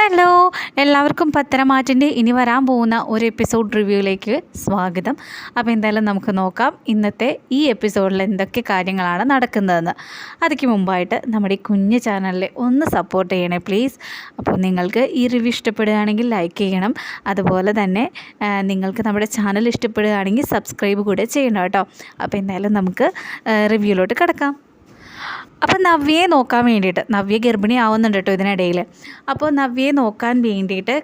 Hello എല്ലാവർക്കും പത്തരമാറ്റിന്റെ ഇനി വരാൻ പോകുന്ന ഒരു എപ്പിസോഡ് റിവ്യൂയിലേക്ക് സ്വാഗതം. അപ്പോൾ എന്തായാലും നമുക്ക് നോക്കാം ഇന്നത്തെ ഈ എപ്പിസോഡിൽ എന്തൊക്കെ കാര്യങ്ങളാണ് നടക്കുന്നതെന്ന്. അതിക്ക് മുമ്പായിട്ട് നമ്മുടെ ഈ കുഞ്ഞ് ചാനലിൽ ഒന്ന് സപ്പോർട്ട് ചെയ്യണേ പ്ലീസ്. അപ്പോൾ നിങ്ങൾക്ക് ഈ റിവ്യൂ ഇഷ്ടപ്പെടുകയാണെങ്കിൽ ലൈക്ക് ചെയ്യണം. അതുപോലെ തന്നെ നിങ്ങൾക്ക് നമ്മുടെ ചാനൽ ഇഷ്ടപ്പെടുകയാണെങ്കിൽ സബ്സ്ക്രൈബ് കൂടെ ചെയ്യണം കേട്ടോ. അപ്പോൾ എന്തായാലും നമുക്ക് റിവ്യൂയിലോട്ട് കിടക്കാം. അപ്പം നവ്യയെ നോക്കാൻ വേണ്ടിയിട്ട് നവ്യ ഗർഭിണി ആവുന്നുണ്ട് കേട്ടോ ഇതിനിടയിൽ അപ്പോൾ നവ്യയെ നോക്കാൻ വേണ്ടിയിട്ട്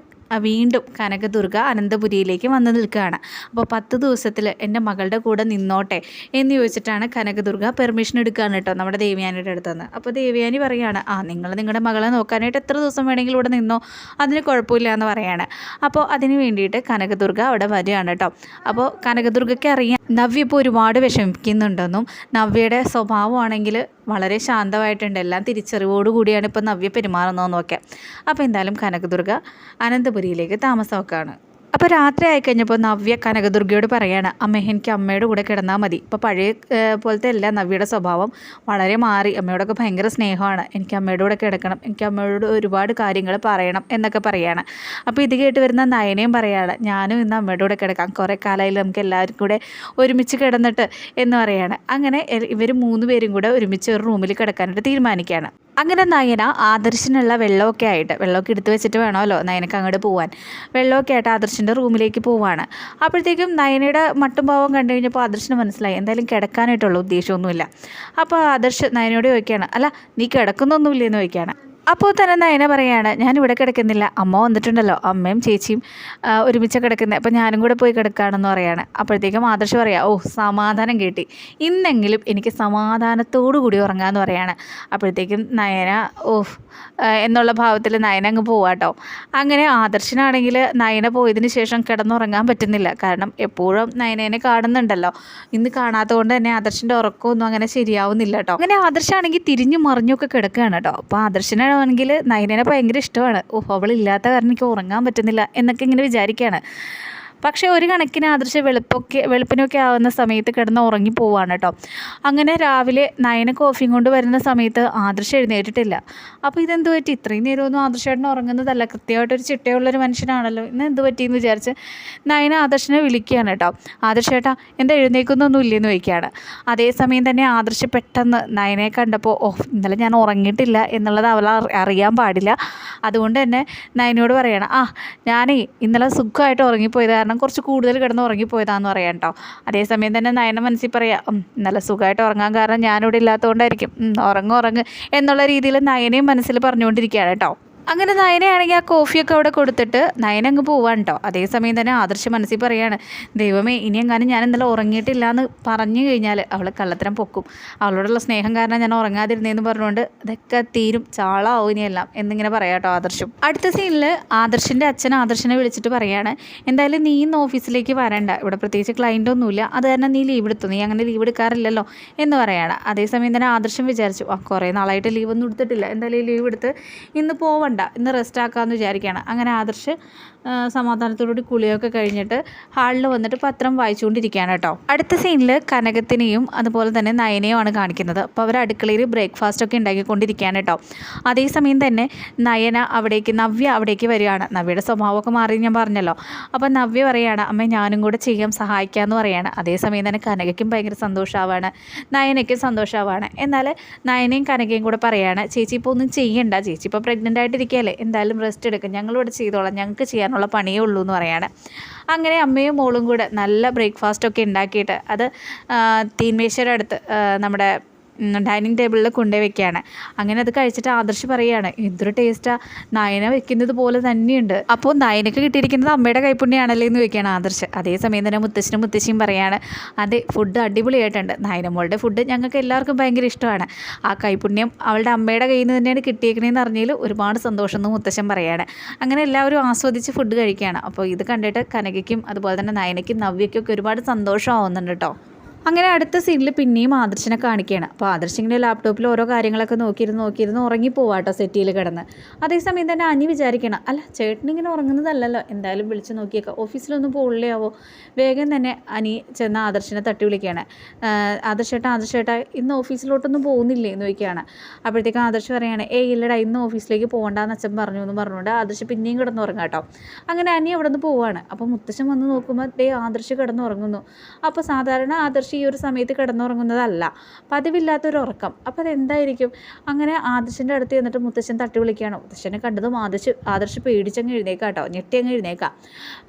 വീണ്ടും കനകദുർഗ അനന്തപുരിയിലേക്ക് വന്നു നിൽക്കുകയാണ്. അപ്പോൾ പത്ത് ദിവസത്തിൽ എന്റെ മകളുടെ കൂടെ നിന്നോട്ടെ എന്ന് ചോദിച്ചിട്ടാണ് കനകദുർഗ പെർമിഷൻ എടുക്കുകയാണ് കേട്ടോ നമ്മുടെ ദേവിയാനിയുടെ അടുത്ത് നിന്ന് അപ്പോൾ ദേവിയാനി പറയുകയാണ് ആ നിങ്ങൾ നിങ്ങളുടെ മകളെ നോക്കാനായിട്ട് എത്ര ദിവസം വേണമെങ്കിലും ഇവിടെ നിന്നോ? അതിന് കുഴപ്പമില്ല എന്ന് പറയുകയാണ് അപ്പോൾ അതിന് വേണ്ടിയിട്ട് കനകദുർഗ അവിടെ വരികയാണ് കേട്ടോ. അപ്പോൾ കനകദുർഗയ്ക്ക് അറിയാം നവ്യ ഇപ്പോൾ ഒരുപാട് വിഷമിക്കുന്നുണ്ടെന്നും നവ്യയുടെ സ്വഭാവമാണെങ്കിൽ വളരെ ശാന്തമായിട്ടുണ്ട്. എല്ലാം തിരിച്ചറിവോടുകൂടിയാണ് ഇപ്പോൾ നവ്യ പെരുമാറുന്നതെന്നൊക്കെ. നോക്കാം അപ്പോൾ എന്തായാലും കനകദുർഗ അനന്തപുരിയിലേക്ക് താമസമൊക്കെയാണ്. അപ്പോൾ രാത്രി ആയി കഴിഞ്ഞപ്പോൾ നവ്യ കനകദുർഗയോട് പറയുകയാണ് അമ്മ എനിക്ക് അമ്മയുടെ കൂടെ കിടന്നാൽ മതി. ഇപ്പോൾ പഴയ പോലത്തെ അല്ല നവ്യയുടെ സ്വഭാവം വളരെ മാറി. അമ്മയോടൊക്കെ ഭയങ്കര സ്നേഹമാണ്. എനിക്ക് അമ്മയുടെ കൂടെ കിടക്കണം. എനിക്ക് അമ്മയോട് ഒരുപാട് കാര്യങ്ങൾ പറയണം എന്നൊക്കെ പറയാണ്. അപ്പോൾ ഇത് കേട്ട് വരുന്ന നയനയും പറയാണ് ഞാനും ഇന്ന് അമ്മയുടെ കൂടെ കിടക്കാം. കുറേ കാലമായി നമുക്ക് എല്ലാവരും കൂടെ ഒരുമിച്ച് കിടന്നിട്ട് എന്ന് പറയാണ്. അങ്ങനെ ഇവർ മൂന്ന് പേരും കൂടെ ഒരുമിച്ച് ഒരു റൂമിൽ കിടക്കാനായിട്ട് തീരുമാനിക്കുകയാണ്. അങ്ങനെ നയന ആദർശിനുള്ള വെള്ളമൊക്കെ ആയിട്ട് വെള്ളമൊക്കെ എടുത്തു വെച്ചിട്ട് വേണമല്ലോ നയനക്ക് അങ്ങോട്ട് പോവാൻ. വെള്ളമൊക്കെ ആയിട്ട് ആദർശിന്റെ റൂമിലേക്ക് പോവാണ്. അപ്പോഴത്തേക്കും നയനയുടെ മട്ടും ഭാവം കണ്ടു കഴിഞ്ഞപ്പോൾ ആദർശിന് മനസ്സിലായി എന്തായാലും കിടക്കാനായിട്ടുള്ള ഉദ്ദേശമൊന്നുമില്ല. അപ്പോൾ ആദർശ് നയനയോട് ചോദിക്കുകയാണ് അല്ല നീ കിടക്കുന്നൊന്നുമില്ലെന്ന് ചോദിക്കുകയാണ്. അപ്പോൾ തന്നെ നയന പറയാണ് ഞാനിവിടെ കിടക്കുന്നില്ല. അമ്മ വന്നിട്ടുണ്ടല്ലോ. അമ്മയും ചേച്ചിയും ഒരുമിച്ച് കിടക്കുന്നത് അപ്പോൾ ഞാനും കൂടെ പോയി കിടക്കുകയാണെന്ന് പറയാണ്. അപ്പോഴത്തേക്കും ആദർശ് പറയാം ഓ സമാധാനം കിട്ടി. ഇന്നെങ്കിലും എനിക്ക് സമാധാനത്തോടു കൂടി ഉറങ്ങാമെന്ന് പറയാണ്. അപ്പോഴത്തേക്കും നയന ഓ എന്നുള്ള ഭാവത്തിൽ നയന അങ്ങ് പോവാട്ടോ അങ്ങനെ ആദർശനാണെങ്കിൽ നയന പോയതിന് ശേഷം കിടന്നുറങ്ങാൻ പറ്റുന്നില്ല. കാരണം എപ്പോഴും നയനേനെ കാണുന്നുണ്ടല്ലോ. ഇന്ന് കാണാത്തത് കൊണ്ട് തന്നെ ആദർശിന്റെ ഉറക്കമൊന്നും അങ്ങനെ ശരിയാവുന്നില്ല കേട്ടോ അങ്ങനെ ആദർശാണെങ്കിൽ തിരിഞ്ഞു മറിഞ്ഞൊക്കെ കിടക്കുകയാണ് കേട്ടോ അപ്പോൾ ആദർശനാണെങ്കിൽ നയനേനെ ഭയങ്കര ഇഷ്ടമാണ്. ഓ അവളില്ലാത്ത കാരണം എനിക്ക് ഉറങ്ങാൻ പറ്റുന്നില്ല എന്നൊക്കെ ഇങ്ങനെ വിചാരിക്കുകയാണ് പക്ഷേ ഒരു കണക്കിന് ആദർശ വെളുപ്പൊക്കെ വെളുപ്പിനൊക്കെ ആവുന്ന സമയത്ത് കിടന്ന് ഉറങ്ങി പോവാണ് കേട്ടോ. അങ്ങനെ രാവിലെ നയന കോഫി കൊണ്ട് വരുന്ന സമയത്ത് ആദർശ എഴുന്നേറ്റിട്ടില്ല. അപ്പോൾ ഇതെന്ത് പറ്റി? ഇത്രയും നേരമൊന്നും ആദർശേട്ടൻ ഉറങ്ങുന്നതല്ല. കൃത്യമായിട്ടൊരു ചിട്ടയുള്ളൊരു മനുഷ്യനാണല്ലോ. ഇന്ന് എന്ത് പറ്റിയെന്ന് വിചാരിച്ച് നയന ആദർശനെ വിളിക്കുകയാണ് കേട്ടോ. ആദർശേട്ടാ എന്താ എഴുന്നേക്കുന്നൊന്നും ഇല്ലെന്ന് ചോദിക്കുകയാണ്. അതേസമയം തന്നെ ആദർശ പെട്ടെന്ന് നയനെ കണ്ടപ്പോൾ ഓ ഇന്നലെ ഞാൻ ഉറങ്ങിയിട്ടില്ല എന്നുള്ളത് അവൾ അറിയാൻ പാടില്ല. അതുകൊണ്ട് തന്നെ നയനോട് പറയണം ആ ഞാനേ ഇന്നലെ സുഖമായിട്ട് ഉറങ്ങിപ്പോയത് കാരണം കുറച്ച് കൂടുതൽ കിടന്ന് ഉറങ്ങിപ്പോയതാന്ന് പറയാം കേട്ടോ. അതേസമയം തന്നെ നയന മനസ്സിൽ പറയാം നല്ല സുഖമായിട്ട് ഉറങ്ങാൻ കാരണം ഞാനിവിടെ ഇല്ലാത്തതുകൊണ്ടായിരിക്കും. ഉറങ്ങ് ഉറങ്ങ് എന്നുള്ള രീതിയിൽ നയനയും മനസ്സിൽ പറഞ്ഞുകൊണ്ടിരിക്കുകയാണ് കേട്ടോ. അങ്ങനെ നയനയാണെങ്കിൽ ആ കോഫിയൊക്കെ അവിടെ കൊടുത്തിട്ട് നയന അങ്ങ് പോവാൻ കേട്ടോ അതേസമയം തന്നെ ആദർശ മനസ്സിൽ പറയാണ് ദൈവമേ ഇനി എങ്ങാനും ഞാൻ ഇന്നലെ ഉറങ്ങിയിട്ടില്ല എന്ന് പറഞ്ഞു കഴിഞ്ഞാൽ അവൾ കള്ളത്തരം പൊക്കും. അവളോടുള്ള സ്നേഹം കാരണം ഞാൻ ഉറങ്ങാതിരുന്നേന്ന് പറഞ്ഞുകൊണ്ട് ഇതൊക്കെ തീരും ചാളാവും ഇനിയെല്ലാം എന്നിങ്ങനെ പറയാം കേട്ടോ ആദർശം. അടുത്ത സീനിൽ ആദർശിന്റെ അച്ഛൻ ആദർശനെ വിളിച്ചിട്ട് പറയാണ് എന്തായാലും നീ ഇന്ന് ഓഫീസിലേക്ക് വരണ്ട. ഇവിടെ പ്രത്യേകിച്ച് ക്ലയന്റ് ഒന്നുമില്ല. അത് കാരണം നീ ലീവ് എടുത്തു? നീ അങ്ങനെ ലീവ് എടുക്കാറില്ലല്ലോ? എന്ന് പറയാണ്. അതേസമയം തന്നെ ആദർശം വിചാരിച്ചു ആ കുറേ നാളായിട്ട് ലീവ് ഒന്നും എടുത്തിട്ടില്ല. എന്തായാലും ലീവ് എടുത്ത് ഇന്ന് പോവണ്ട. ഇന്ന് റെസ്റ്റ് ആക്കാമെന്ന് വിചാരിക്കുകയാണ് അങ്ങനെ ആദർശ് സമാധാനത്തോടുകൂടി കുളിയൊക്കെ കഴിഞ്ഞിട്ട് ഹാളിൽ വന്നിട്ട് പത്രം വായിച്ചുകൊണ്ടിരിക്കുകയാണ് കേട്ടോ. അടുത്ത സീനിൽ കനകത്തിനെയും അതുപോലെ തന്നെ നയനെയുമാണ് കാണിക്കുന്നത്. അപ്പോൾ അവർ അടുക്കളയിൽ ബ്രേക്ക്ഫാസ്റ്റ് ഒക്കെ ഉണ്ടാക്കിക്കൊണ്ടിരിക്കുകയാണ് കേട്ടോ. അതേസമയം തന്നെ നയന അവിടേക്ക് നവ്യ അവിടേക്ക് വരികയാണ്. നവ്യയുടെ സ്വഭാവമൊക്കെ മാറി ഞാൻ പറഞ്ഞല്ലോ. അപ്പോൾ നവ്യ പറയുകയാണ് അമ്മ ഞാനും കൂടെ ചെയ്യാം സഹായിക്കാമെന്ന് പറയുകയാണ് അതേസമയം തന്നെ കനകയ്ക്കും ഭയങ്കര സന്തോഷമാവാണ് നയനയ്ക്കും സന്തോഷമാവാണ് എന്നാൽ നയനയും കനകയും കൂടെ പറയുകയാണ് ചേച്ചി ഇപ്പോൾ ഒന്നും ചെയ്യണ്ട. ചേച്ചി ഇപ്പോൾ പ്രഗ്നന്റ് ആയിട്ടിരിക്കുകയല്ലേ എന്തായാലും റെസ്റ്റ് എടുക്കും ഞങ്ങളിവിടെ ചെയ്തോളാം ഞങ്ങൾക്ക് ചെയ്യാനുള്ള പണിയേ ഉള്ളൂ എന്ന് പറയാണ്. അങ്ങനെ അമ്മയും മോളും കൂടെ നല്ല ബ്രേക്ക്ഫാസ്റ്റൊക്കെ ഉണ്ടാക്കിയിട്ട് അത് തീൻമേശ്വരടുത്ത് നമ്മുടെ ഡൈനിങ് ടേബിളിൽ കൊണ്ടുപോയി വെക്കുകയാണ്. അങ്ങനെ അത് കഴിച്ചിട്ട് ആദർശ് പറയുകയാണ് എന്തൊരു ടേസ്റ്റാണ് നയന വെക്കുന്നത് പോലെ തന്നെയുണ്ട്. അപ്പോൾ നയനക്ക് കിട്ടിയിരിക്കുന്നത് അമ്മയുടെ കൈപ്പുണ്യാണല്ലേ എന്ന് വെക്കുകയാണ് ആദർശ്. അതേസമയം തന്നെ മുത്തശ്ശനും മുത്തശ്ശിയും പറയാണ് അതെ ഫുഡ് അടിപൊളിയായിട്ടുണ്ട്. നയനമോളുടെ ഫുഡ് ഞങ്ങൾക്ക് എല്ലാവർക്കും ഭയങ്കര ഇഷ്ടമാണ്. ആ കൈപുണ്യം അവളുടെ അമ്മയുടെ കയ്യിൽ നിന്ന് തന്നെയാണ് കിട്ടിയേക്കണേന്ന് അറിഞ്ഞതിൽ ഒരുപാട് സന്തോഷം എന്ന് മുത്തശ്ശൻ പറയുകയാണ്. അങ്ങനെ എല്ലാവരും ആസ്വദിച്ച് ഫുഡ് കഴിക്കുകയാണ്. അപ്പോൾ ഇത് കണ്ടിട്ട് കനകയ്ക്കും അതുപോലെ തന്നെ നയനയ്ക്കും നവ്യയ്ക്കും ഒക്കെ ഒരുപാട് സന്തോഷമാവുന്നുണ്ട് കേട്ടോ. അങ്ങനെ അടുത്ത സീനിൽ പിന്നെയും ആദർശനെ കാണിക്കുകയാണ്. അപ്പോൾ ആദർശിങ്ങിന്റെ ലാപ്ടോപ്പിൽ ഓരോ കാര്യങ്ങളൊക്കെ നോക്കിയിരുന്ന് നോക്കിയിരുന്ന് ഉറങ്ങിപ്പോവാട്ടോ സെറ്റിയിൽ കിടന്ന്. അതേസമയം തന്നെ അനി വിചാരിക്കണം അല്ല ചേട്ടനിങ്ങനെ ഉറങ്ങുന്നതല്ലല്ലോ എന്തായാലും വിളിച്ച് നോക്കിയേക്കാം. ഓഫീസിലൊന്നും പോളില്ലാവോ വേഗം തന്നെ അനി ചെന്ന് ആദർശനെ തട്ടി വിളിക്കുകയാണ്. ആദർശേട്ടാ ആദർശേട്ടാ ഇന്ന് ഓഫീസിലോട്ടൊന്നും പോകുന്നില്ലേ? എന്ന് ചോദിക്കുകയാണ്. അപ്പോഴത്തേക്കും ആദർശ് പറയുകയാണ് ഏയ് ഇല്ലടാ ഇന്ന് ഓഫീസിലേക്ക് പോകണ്ടെന്ന് അച്ഛൻ പറഞ്ഞു എന്ന് പറഞ്ഞുകൊണ്ട് ആദർശ് പിന്നെയും കിടന്നുറങ്ങാം കേട്ടോ അങ്ങനെ അനി അവിടെ നിന്ന് പോവുകയാണ് അപ്പോൾ മുത്തശ്ശൻ വന്ന് നോക്കുമ്പോൾ ദേ ആദർശ് കിടന്നുറങ്ങുന്നു അപ്പോൾ സാധാരണ ആദർശ് ഈ ഒരു സമയത്ത് കിടന്നുറങ്ങുന്നതല്ല. പതിവില്ലാത്തൊരു ഉറക്കം. അപ്പോൾ അതെന്തായിരിക്കും? അങ്ങനെ ആദർശിന്റെ അടുത്ത് ചെന്നിട്ട് മുത്തശ്ശൻ തട്ടി വിളിക്കുകയാണ്. മുത്തശ്ശനെ കണ്ടതും ആദർശ് ആദർശ് പേടിച്ചങ്ങ് എഴുന്നേക്കാം കേട്ടോ ഞെട്ടി അങ്ങ് എഴുന്നേക്കാം.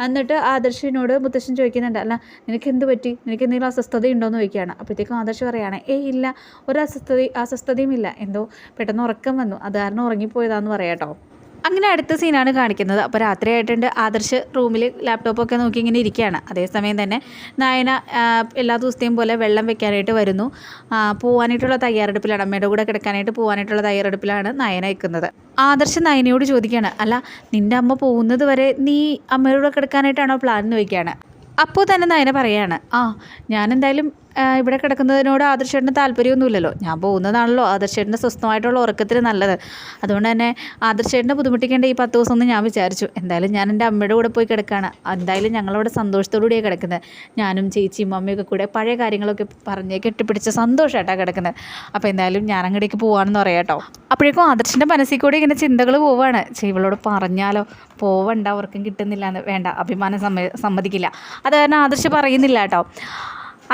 എന്നിട്ട് ആദർശിനോട് മുത്തശ്ശൻ ചോദിക്കുന്നുണ്ട്. അല്ല നിനക്ക് എന്ത് പറ്റി? നിനക്ക് എന്തെങ്കിലും അസ്വസ്ഥത എന്ന് ചോദിക്കുകയാണ്. അപ്പോഴത്തേക്കും ആദർശ് പറയുകയാണ് ഏയ് ഇല്ല. ഒരു അസ്വസ്ഥത അസ്വസ്ഥതയും ഇല്ല എന്തോ പെട്ടെന്ന് ഉറക്കം വന്നു. അത് കാരണം ഉറങ്ങിപ്പോയതാന്ന് പറയാം കേട്ടോ അങ്ങനെ അടുത്ത സീനാണ് കാണിക്കുന്നത്. അപ്പോൾ രാത്രി ആയിട്ടുണ്ട് ആദർശ് റൂമിൽ ലാപ്ടോപ്പൊക്കെ നോക്കി ഇങ്ങനെ ഇരിക്കുകയാണ്. അതേസമയം തന്നെ നായന എല്ലാ ദിവസത്തെയും പോലെ വെള്ളം വെക്കാനായിട്ട് വരുന്നു. പോവാനായിട്ടുള്ള തയ്യാറെടുപ്പിലാണ്. അമ്മയുടെ കൂടെ കിടക്കാനായിട്ട് പോവാനായിട്ടുള്ള തയ്യാറെടുപ്പിലാണ് നയന നിൽക്കുന്നത്. ആദർശ് നയനയോട് ചോദിക്കുകയാണ്. അല്ല നിന്റെ അമ്മ പോകുന്നത് വരെ നീ അമ്മയുടെ കൂടെ കിടക്കാനായിട്ടാണോ പ്ലാൻ എന്ന് അപ്പോൾ തന്നെ നയന പറയാണ്. ആ ഞാൻ എന്തായാലും ഇവിടെ കിടക്കുന്നതിനോട് ആദർശേട്ടന് താല്പര്യമൊന്നുമില്ലല്ലോ. ഞാൻ പോകുന്നതാണല്ലോ. ആദർശേട്ടന്റെ സ്വസ്ഥമായിട്ടുള്ള ഉറക്കത്തിന് നല്ലത്. അതുകൊണ്ട് തന്നെ ആദർശേട്ടനെ ബുദ്ധിമുട്ടിക്കേണ്ട ഈ പത്ത് ദിവസം ഒന്ന് ഞാൻ വിചാരിച്ചു. എന്തായാലും ഞാൻ എന്റെ അമ്മയുടെ കൂടെ പോയി കിടക്കുകയാണ് എന്തായാലും ഞങ്ങളവിടെ സന്തോഷത്തോടുകൂടിയാണ് കിടക്കുന്നത്. ഞാനും ചേച്ചിയും അമ്മയൊക്കെ കൂടെ പഴയ കാര്യങ്ങളൊക്കെ പറഞ്ഞ് കെട്ടിപ്പിടിച്ച് സന്തോഷമായിട്ടാണ് കിടക്കുന്നത്. അപ്പോൾ എന്തായാലും ഞാൻ അങ്ങോട്ടേക്ക് പോകാമെന്ന് പറയാം കേട്ടോ. അപ്പോഴേക്കും ആദർശന്റെ മനസ്സിൽ കൂടി ഇങ്ങനെ ചിന്തകൾ പോവാണ്. ഇവളോട് പറഞ്ഞാലോ? പോവണ്ട അവർക്കും കിട്ടുന്നില്ല എന്ന് വേണ്ട അഭിമാനം സമ്മ സമ്മതിക്കില്ല. അത് കാരണം ആദർശ് പറയുന്നില്ല കേട്ടോ.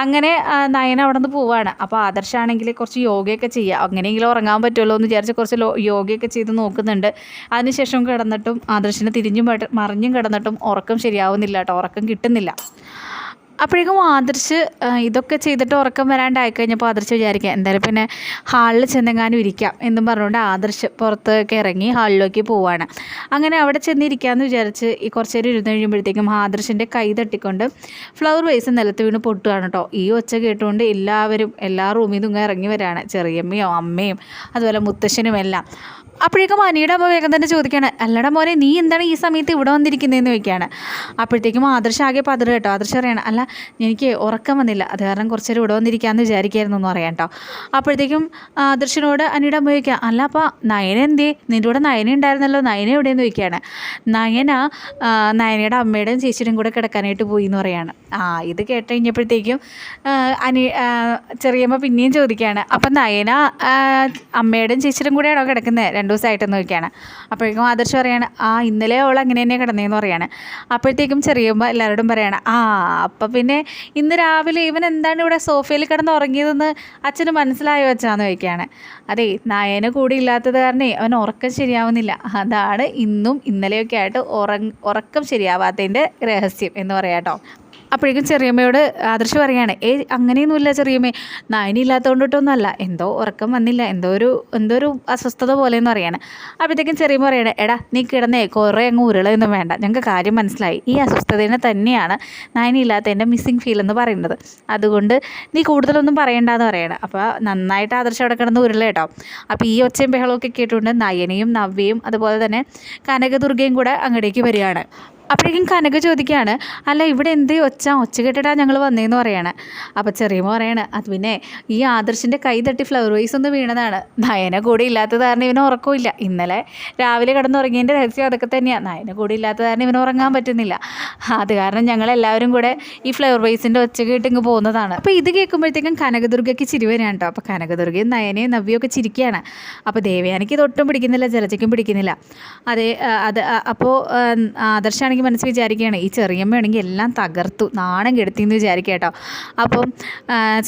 അങ്ങനെ നയന അവിടെ നിന്ന് പോവാണ്. അപ്പോൾ ആദർശാണെങ്കിൽ കുറച്ച് യോഗയൊക്കെ ചെയ്യുക അങ്ങനെയെങ്കിലും ഉറങ്ങാൻ പറ്റുമല്ലോ എന്ന് വിചാരിച്ച് കുറച്ച് യോഗയൊക്കെ ചെയ്ത് നോക്കുന്നുണ്ട്. അതിനുശേഷം കിടന്നിട്ടും ആദർശിനെ തിരിഞ്ഞും മറിഞ്ഞും കിടന്നിട്ടും ഉറക്കം ശരിയാവുന്നില്ല കേട്ടോ. ഉറക്കം കിട്ടുന്നില്ല. അപ്പോഴേക്കും ആദർശ് ഇതൊക്കെ ചെയ്തിട്ട് ഉറക്കം വരാണ്ടായി കഴിഞ്ഞപ്പോൾ ആദർശ് വിചാരിക്കുക എന്തായാലും പിന്നെ ഹാളിൽ ചെന്നെങ്ങാനും ഇരിക്കാം എന്നും പറഞ്ഞുകൊണ്ട് ആദർശ് പുറത്തേക്ക് ഇറങ്ങി ഹാളിലേക്ക് പോവാണ്. അങ്ങനെ അവിടെ ചെന്നിരിക്കാമെന്ന് വിചാരിച്ച് ഈ കുറച്ച് നേരം ഇരുന്ന് കഴിയുമ്പോഴത്തേക്കും ആദർശിന്റെ കൈ തട്ടിക്കൊണ്ട് ഫ്ലവർ വൈസ് നിലത്ത് വീണ് പൊട്ടുകയാണ് കേട്ടോ. ഈ ഒച്ച കേട്ടുകൊണ്ട് എല്ലാവരും എല്ലാ റൂമിൽ നിന്നും ഇറങ്ങി വരികയാണ് ചെറിയമ്മയോ അമ്മയും അതുപോലെ മുത്തശ്ശനും എല്ലാം അപ്പോഴേക്കും അനിയുടെ അമ്മ വേഗം തന്നെ ചോദിക്കുകയാണ് അല്ലട മോനെ നീ എന്താണ് ഈ സമയത്ത് ഇവിടെ വന്നിരിക്കുന്നതെന്ന് ചോദിക്കുകയാണ്. അപ്പോഴത്തേക്കും ആദർശ ആകെ പതിറ് കേട്ടോ. ആദർശ അറിയണം അല്ല എനിക്ക് ഉറക്കം വന്നില്ല. അത് കാരണം കുറച്ച് നേരം ഇവിടെ വന്നിരിക്കാമെന്ന് വിചാരിക്കായിരുന്നു എന്ന് പറയാം കേട്ടോ. അപ്പോഴത്തേക്കും ആദർശനോട് അനിയുടെ അമ്മ ചോദിക്കുക അല്ല അപ്പോൾ നയന എന്തേ? നിന്റെ കൂടെ നയന ഉണ്ടായിരുന്നല്ലോ. നയന എവിടെയെന്ന് ചോദിക്കുകയാണ്. നയന നയനയുടെ അമ്മയുടെയും ചേച്ചിയുടെയും കൂടെ കിടക്കാനായിട്ട് പോയി എന്ന് പറയാണ്. ആ ഇത് കേട്ട് കഴിഞ്ഞപ്പോഴത്തേക്കും അനി ചെറിയമ്മ പിന്നെയും ചോദിക്കുകയാണ് അപ്പം നയന അമ്മയുടെയും ചേച്ചിയുടെയും കൂടെയാണോ കിടക്കുന്നത് രണ്ട് ദിവസമായിട്ട് നോക്കിയാണ്. അപ്പോഴേക്കും ആദർശ് പറയാണ് ആ ഇന്നലെ അവൾ അങ്ങനെ തന്നെ കിടന്നേന്ന് പറയാണ്. അപ്പോഴത്തേക്കും ചെറിയുമ്പോൾ എല്ലാവരോടും പറയാണ് ആ അപ്പം പിന്നെ ഇന്ന് രാവിലെ ഇവൻ എന്താണ് ഇവിടെ സോഫയിൽ കിടന്ന് ഉറങ്ങിയതെന്ന് അച്ഛന് മനസ്സിലായോ അച്ഛാന്ന് ചോദിക്കുകയാണ്. അതെ നയന് കൂടി ഇല്ലാത്തത് കാരണേ അവൻ ഉറക്കം ശരിയാവുന്നില്ല. അതാണ് ഇന്നും ഇന്നലെയൊക്കെ ആയിട്ട് ഉറങ് ഉറക്കം ശരിയാവാത്തതിന്റെ രഹസ്യം എന്ന് പറയാം കേട്ടോ അപ്പോഴേക്കും ചെറിയമ്മയോട് ആദർശ് പറയാണ് ഏ അങ്ങനെയൊന്നുമില്ല ചെറിയമ്മേ. നയനി ഇല്ലാത്തതുകൊണ്ടിട്ടൊന്നുമല്ല. എന്തോ ഉറക്കം വന്നില്ല. എന്തോ ഒരു എന്തോ ഒരു അസ്വസ്ഥത പോലെ എന്ന് പറയാണ്. അപ്പോഴത്തേക്കും ചെറിയമ്മ പറയണേ എടാ നീ കിടന്നേ. കുറേ അങ്ങ് ഉരുളയൊന്നും വേണ്ട. ഞങ്ങൾക്ക് കാര്യം മനസ്സിലായി. ഈ അസ്വസ്ഥതേനെ തന്നെയാണ് നയനി ഇല്ലാത്തതിന്റെ മിസ്സിങ് ഫീൽ എന്ന് പറയുന്നത്. അതുകൊണ്ട് നീ കൂടുതലൊന്നും പറയണ്ടെന്ന് പറയണം. അപ്പോൾ നന്നായിട്ട് ആദർശം അവിടെ കിടന്ന് ഉരുള കേട്ടോ. അപ്പോൾ ഈ ഒച്ചയും ബഹളമൊക്കെ കേട്ടുകൊണ്ട് നയനയും നവ്യയും അതുപോലെ തന്നെ കനകദുർഗയും കൂടെ അങ്ങടേക്ക് വരികയാണ്. അപ്പോഴേക്കും കനക ചോദിക്കുകയാണ് അല്ല ഇവിടെ എന്ത് ഒച്ച? ഒച്ച കെട്ടിട്ടാ ഞങ്ങൾ വന്നേന്ന് പറയാണ്. അപ്പോൾ ചെറിയമ്മ പറയാണ് അത് പിന്നെ ഈ ആദർശിന്റെ കൈ തട്ടി ഫ്ലവർ വൈസ് ഒന്ന് വീണതാണ്. നയന കൂടി ഇല്ലാത്തത് കാരണം ഇവന് ഉറക്കമില്ല ഇന്നലെ രാവിലെ കിടന്നുറങ്ങിയതിന്റെ രഹസ്യം അതൊക്കെ തന്നെയാണ് നയന കൂടി ഇല്ലാത്തത് കാരണം ഇവന് ഉറങ്ങാൻ പറ്റുന്നില്ല. അത് കാരണം ഞങ്ങളെല്ലാവരും കൂടെ ഈ ഫ്ലവർ വൈസിന്റെ ഒച്ച കേട്ട് ഇങ്ങ് പോകുന്നതാണ് അപ്പോൾ ഇത് കേൾക്കുമ്പോഴത്തേക്കും കനകദുർഗയ്ക്ക് ചിരി വരാണ് കേട്ടോ അപ്പോൾ കനകദുർഗയും നയനയും നവ്യയും ഒക്കെ ചിരിക്കുകയാണ്. അപ്പോൾ ദേവയാനിക്ക് ഇത് ഒട്ടും പിടിക്കുന്നില്ല ജലജയ്ക്കും പിടിക്കുന്നില്ല. അതെ അത് അപ്പോൾ ആദർശാണെങ്കിൽ മനസ്സിൽ വിചാരിക്കുകയാണ് ഈ ചെറിയമ്മയാണെങ്കിൽ എല്ലാം തകർത്തു നാണം കെടുത്തി എന്ന് വിചാരിക്കുക കേട്ടോ. അപ്പം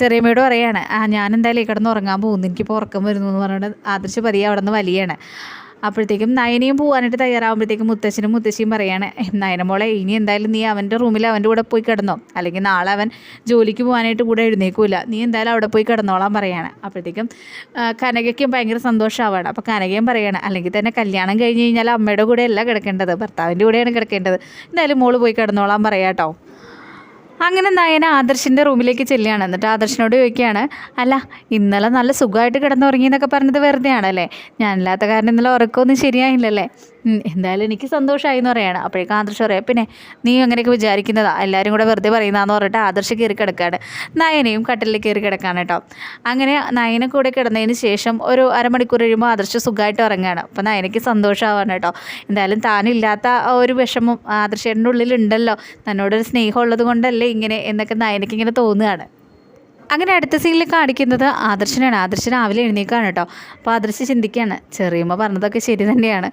ചെറിയമ്മയോട് പറയാണ് ഞാൻ എന്തായാലും കിടന്ന് ഉറങ്ങാൻ പോകുന്നു എനിക്കിപ്പോൾ ഉറക്കം വരുന്നു എന്ന് പറഞ്ഞിട്ട് ആദർശ് പതിയെ അവിടെ നിന്ന് വലിയാണ്. അപ്പോഴത്തേക്കും നയനയും പോകാനായിട്ട് തയ്യാറാകുമ്പോഴത്തേക്കും മുത്തശ്ശനും മുത്തശ്ശിയും പറയാണ് നയന മോളെ ഇനി എന്തായാലും നീ അവന്റെ റൂമിൽ അവന്റെ കൂടെ പോയി കിടന്നോ. അല്ലെങ്കിൽ നാളെ അവൻ ജോലിക്ക് പോകാനായിട്ട് കൂടെ എഴുന്നേക്കൂല നീ എന്തായാലും അവിടെ പോയി കിടന്നോളാൻ പറയാണ്. അപ്പോഴത്തേക്കും കനകയ്ക്കും ഭയങ്കര സന്തോഷമാവാണ് അപ്പോൾ കനകയും പറയാണ് അല്ലെങ്കിൽ തന്നെ കല്യാണം കഴിഞ്ഞ് കഴിഞ്ഞാൽ അമ്മയുടെ കൂടെ അല്ല കിടക്കേണ്ടത്. ഭർത്താവിന്റെ കൂടെയാണ് കിടക്കേണ്ടത്. എന്തായാലും മോൾ പോയി കിടന്നോളാൻ കേട്ടോ അങ്ങനെ നയന ആദർശിന്റെ റൂമിലേക്ക് ചെല്ലുകയാണ്. എന്നിട്ട് ആദർശിനോട് ചോദിക്കുകയാണ് അല്ല ഇന്നലെ നല്ല സുഖമായിട്ട് കിടന്നുറങ്ങി എന്നൊക്കെ പറഞ്ഞത് വെറുതെ ആണല്ലേ ഞാനില്ലാത്ത കാരണം ഇന്നലെ ഉറക്കമൊന്നും ശരിയായില്ലല്ലേ? എന്തായാലും എനിക്ക് സന്തോഷമായി എന്ന് പറയാണ്. അപ്പോഴേക്കും ആദർശ് പറയാം പിന്നെ നീ അങ്ങനെയൊക്കെ വിചാരിക്കുന്നതാ. എല്ലാവരും കൂടെ വെറുതെ പറയുന്നതാന്ന് പറഞ്ഞിട്ട് ആദർശ് കയറി കിടക്കുകയാണ് നയനയും കട്ടിലിൽ കയറി കിടക്കാണ് കേട്ടോ. അങ്ങനെ നയന കൂടെ കിടന്നതിന് ശേഷം ഒരു അരമണിക്കൂർ കഴിയുമ്പോൾ ആദർശ് സുഖമായിട്ട് ഉറങ്ങുകയാണ് അപ്പോൾ നയനയ്ക്ക് സന്തോഷമാവാണ് കേട്ടോ. എന്തായാലും താനില്ലാത്ത ഒരു വിഷമം ആദർശേന്റെ ഉള്ളിലുണ്ടല്ലോ. തന്നോടൊരു സ്നേഹം ഉള്ളത് കൊണ്ടല്ലേ ഇങ്ങനെ എന്നൊക്കെ നയനയ്ക്ക് ഇങ്ങനെ തോന്നുകയാണ്. അങ്ങനെ അടുത്ത സീനിൽ കാണിക്കുന്നത് ആദർശനാണ്. ആദർശൻ രാവിലെ എഴുന്നേക്കാണ് കേട്ടോ. അപ്പോൾ ആദർശ് ചിന്തിക്കുകയാണ് ചെറിയമ്മ പറഞ്ഞതൊക്കെ ശരി തന്നെയാണ്.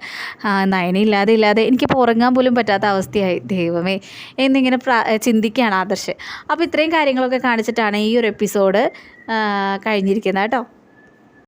നയന ഇല്ലാതെ ഇല്ലാതെ എനിക്ക് ഉറങ്ങാൻ പോലും പറ്റാത്ത അവസ്ഥയായി. ദൈവമേ എന്നിങ്ങനെ പ്രാ ചിന്തിക്കുകയാണ് ആദർശ്. അപ്പോൾ ഇത്രയും കാര്യങ്ങളൊക്കെ കാണിച്ചിട്ടാണ് ഈ ഒരു എപ്പിസോഡ് കഴിഞ്ഞിരിക്കുന്നത് കേട്ടോ.